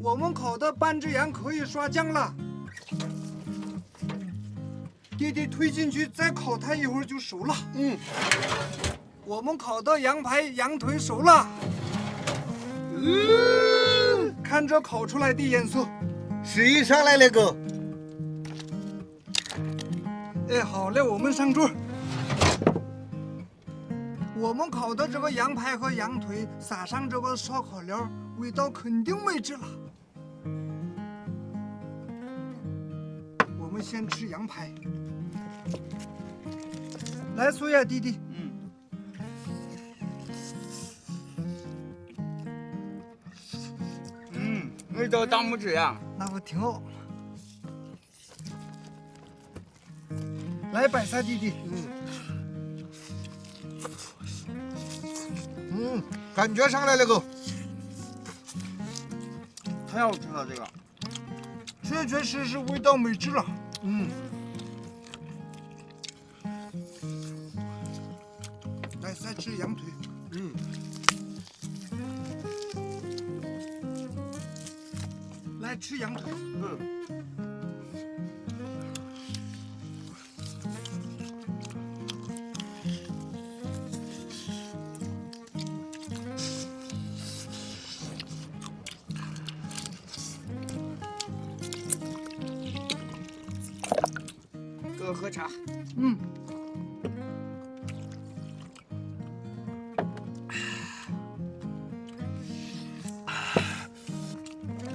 我们烤的半只羊可以刷酱了。弟弟推进去，再烤它一会儿就熟了。嗯，我们烤的羊排、羊腿熟了。嗯，看这烤出来的颜色。是一上来那个。哎，好嘞，我们上桌。我们烤的这个羊排和羊腿撒上这个烧烤料，味道肯定没治了。我们先吃羊排。来，苏亚弟弟。嗯。嗯，味道大拇指呀。那不挺好。来，白菜弟弟。嗯。嗯，感觉上来了个。太好吃了，这个。确确实实味道美滋了。嗯。来，再吃羊腿。嗯。来吃羊腿。嗯。哥喝茶。嗯。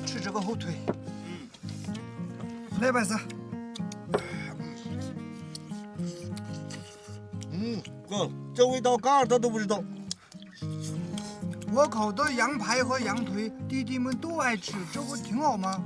吃这个后腿。嗯。来，白色。嗯，哥，这味道嘎达都不知道。我烤的羊排和羊腿，弟弟们都爱吃，这不挺好吗？